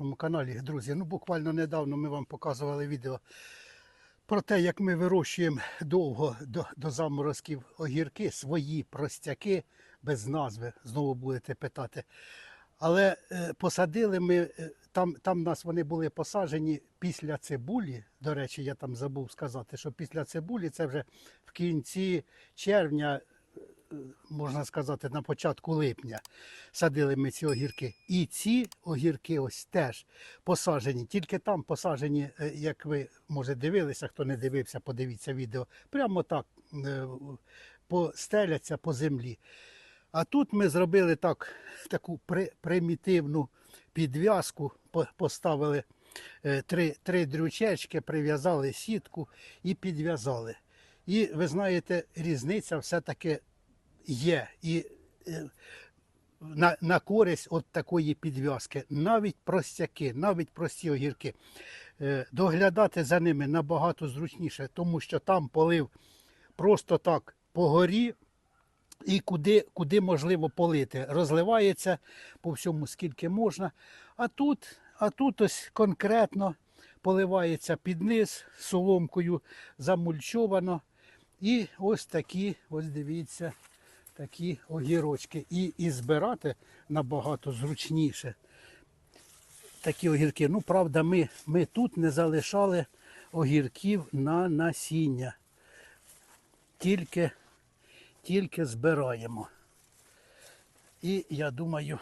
нашому каналі, друзі. Ну, буквально недавно ми вам показували відео про те, як ми вирощуємо довго до, до заморозків огірки, свої простяки без назви. Знову будете питати. Але е, посадили ми, е, там, там нас вони були посаджені після цибулі. До речі, я там забув сказати, що після цибулі це вже в кінці червня, можна сказати, на початку липня садили ми ці огірки. І ці огірки ось теж посаджені. Тільки там посаджені, е, як ви може дивилися, хто не дивився, подивіться відео. Прямо так е, постеляться по землі. А тут ми зробили так, таку при, примітивну підв'язку, поставили е, три, три дрючечки, прив'язали сітку і підв'язали. І ви знаєте, різниця все-таки є. І е, на, на користь от такої підв'язки. Навіть простяки, навіть прості огірки. Е, доглядати за ними набагато зручніше, тому що там полив просто так по горі. І куди, куди можливо полити. Розливається по всьому, скільки можна. А тут, а тут ось конкретно поливається під низ соломкою, замульчовано. І ось такі, ось дивіться, такі огірочки. І, і збирати набагато зручніше. Такі огірки. Ну, правда, ми, ми тут не залишали огірків на насіння. Тільки тільки збираємо. І я думаю,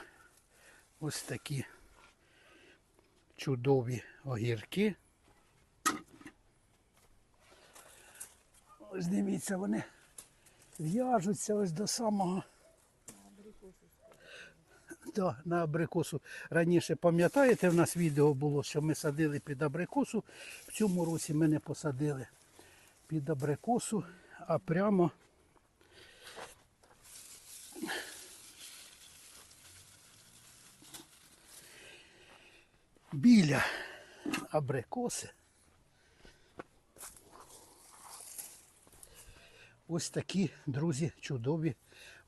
ось такі чудові огірки. Ось дивіться, вони в'яжуться ось до самого. Да, на абрикосу. Раніше пам'ятаєте, в нас відео було, що ми садили під абрикосу. В цьому році ми не посадили під абрикосу, а прямо біля абрикоси. Ось такі, друзі, чудові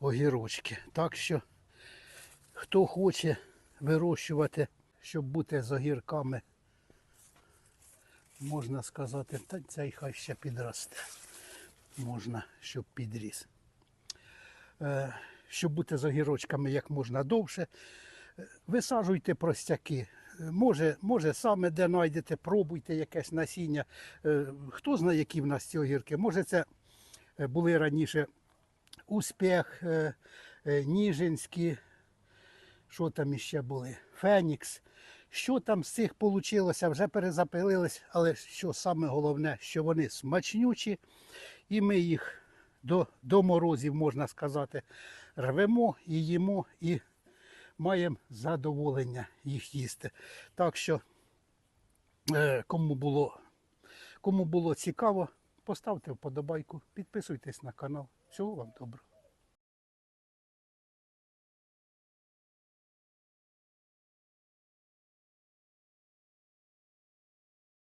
огірочки. Так що, хто хоче вирощувати, щоб бути з огірками, можна сказати, та цей хай ще підросте. Можна, щоб підріс. Е, Щоб бути з огірочками як можна довше, висаджуйте простяки. Може, може саме де знайдете, пробуйте якесь насіння. Е, Хто знає, які в нас ці огірки. Може, це були раніше успіх, е, е, Ніжинські, що там іще були, Фенікс. Що там з цих вийшло, вже перезапилились, але що саме головне, що вони смачнючі, і ми їх до, до морозів, можна сказати, рвемо і їмо, і маємо задоволення їх їсти. Так що, е, кому було, кому було цікаво, поставте вподобайку, підписуйтесь на канал. Всього вам доброго.